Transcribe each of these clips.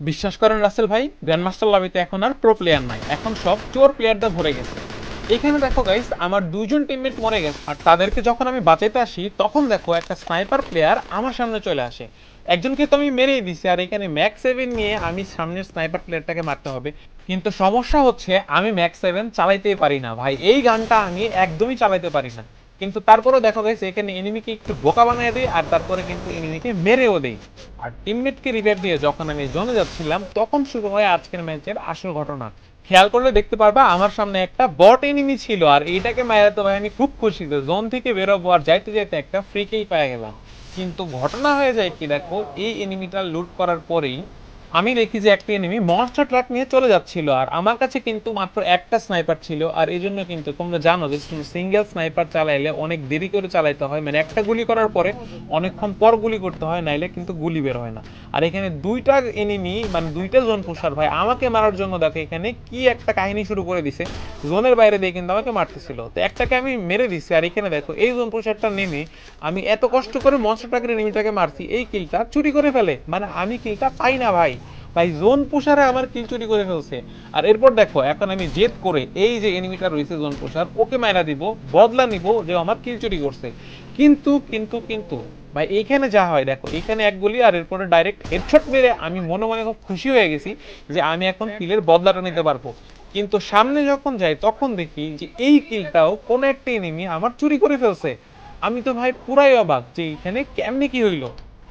বিশ্বাস করেন রাসেল ভাই গ্র্যান্ডমাস্টার লবিতে এখন আর প্রো প্লেয়ার নাই। এখন সব চোর প্লেয়ারটা ভরে গেছে। এখানে দেখো গাইস আমার দুইজন টিমমেট মরে গেছে। আর তাদেরকে যখন আমি বাঁচাইতে আসি, তখন দেখো একটা স্নাইপার প্লেয়ার আমার সামনে চলে আসে। একজনকে তো আমি মেরেই দিছি, আর এখানে ম্যাক্স সেভেন নিয়ে আমি সামনের স্নাইপার প্লেয়ারটাকে মারতে হবে। কিন্তু সমস্যা হচ্ছে, আমি ম্যাক্স সেভেন চালাইতেই পারি না। ভাই, এই গানটা আমি একদমই চালাইতে পারি না। কিন্তু তারপরেও দেখা গেছে, এখানে এনিমিকে একটু বোকা বানিয়ে দিই আর তারপরে কিন্তু এনিমিকে মেরেও দেই আর টিমমেটকে রিভাইভ দিয়ে যখন আমি জোনে যাচ্ছিলাম, তখন শুরু হয় আজকের ম্যাচের আসল ঘটনা। খেয়াল করলে দেখতে পারবা, আমার সামনে একটা বট এনিমি ছিল, আর এইটাকে মারাতে ভাই আমি খুব খুশি জোন থেকে বেরোবো আর যাইতে যাইতে একটা ফ্রিকেই পেয়ে গেলাম। কিন্তু ঘটনা হয়ে যায় কি দেখো, এই এনিমিটা লুট করার পরেই আমি দেখি যে একটা এনিমি মনস্টার ট্রাক নিয়ে চলে যাচ্ছিল, আর আমার কাছে কিন্তু মাত্র একটা স্নাইপার ছিল, আর এই জন্য কিন্তু তোমরা জানো যে সিঙ্গেল স্নাইপার চালাইলে অনেক দেরি করে চালাইতে হয়। মানে একটা গুলি করার পরে অনেকক্ষণ পর গুলি করতে হয়, নাইলে কিন্তু গুলি বের হয় না। আর এখানে দুইটা এনিমি মানে দুইটা জোন পুষার ভাই, আমাকে মারার জন্য দেখো এখানে কি একটা কাহিনী শুরু করে দিছে। জোনের বাইরে দিয়ে কিন্তু আমাকে মারতেছিল। তো একটাকে আমি মেরে দিছি, আর এখানে দেখো এই জোন পুষারটা নেমে আমি এত কষ্ট করে মনস্টার ট্রাকের এনিমিটাকে মারছি, এই কিলটা চুরি করে ফেলে। মানে আমি কিলটা পাই না ভাই। ভাই জোন পুষারে আমার কিল চুরি করে ফেলছে। আর এরপর দেখো, এখন আমি জেদ করে এই যে এনিমিটা রয়েছে জোন পুষার, ওকে মাইরা দিব, বদলা নিব যে আমার কিল চুরি করছে। কিন্তু কিন্তু কিন্তু, ভাই, এইখানে যা হয়, দেখো এখানে এক গুলি আর এরপরে ডাইরেক্ট হেডশট মেরে আমি মনে মনে খুব খুশি হয়ে গেছি যে আমি এখন কিলের বদলাটা নিতে পারব। কিন্তু সামনে যখন যাই, তখন দেখি যে এই কিলটাও কোন একটা এনিমি আমার চুরি করে ফেলছে। আমি তো ভাই পুরাই অবাক যে এখানে কেমনে কি হইল।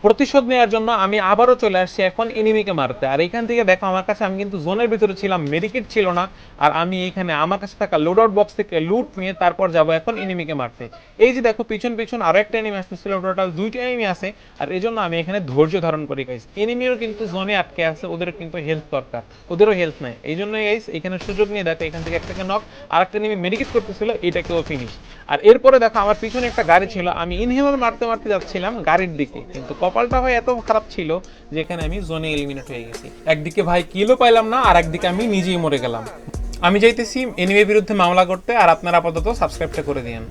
প্রতিশোধ নেওয়ার জন্য আমি আবারও চলে আসছি এখন এনিমিকে মারতে। আর এখান থেকে দেখো আমার কাছে আমি কিন্তু জোনের ভিতরে ছিলাম, মেডিকেট ছিল না, আর আমি এখানে আমার কাছে থাকা লোড আউট বক্স থেকে লুট নিয়ে তারপর যাব এখন এনিমিকে মারতে। এই যে দেখো পিছন পিছন আরও একটা এনিমি আসতেছিল টোটাল দুইটা এনিমি আছে, আর এই জন্য আমি এখানে ধৈর্য ধারণ করি গাইস এনিমিও কিন্তু জোনে আটকে আছে, ওদের কিন্তু হেল্প দরকার, ওদেরও হেল্প নাই। এই জন্য গাইস এখানে সুযোগ নিয়ে দেখো, এখান থেকে একটাকে নক আর একটা এনিমি মেডিকেট করতেছিল, এটাকেও ফিনিশ আর এরপরে দেখো, আমার পিছনে একটা গাড়ি ছিল, আমি ইনহেলার মারতে মারতে যাচ্ছিলাম গাড়ির দিকে, কিন্তু কপালটা হয় এত খারাপ ছিল যেখানে আমি জোনে এলিমিনেট হয়ে গেছি। একদিকে ভাই কিলো পাইলাম না, আর একদিকে আমি নিজেই মরে গেলাম। আমি যাইতেছি এনিমির বিরুদ্ধে মামলা করতে, আর আপনারা আপাতত সাবস্ক্রাইবটা করে দিয়েন।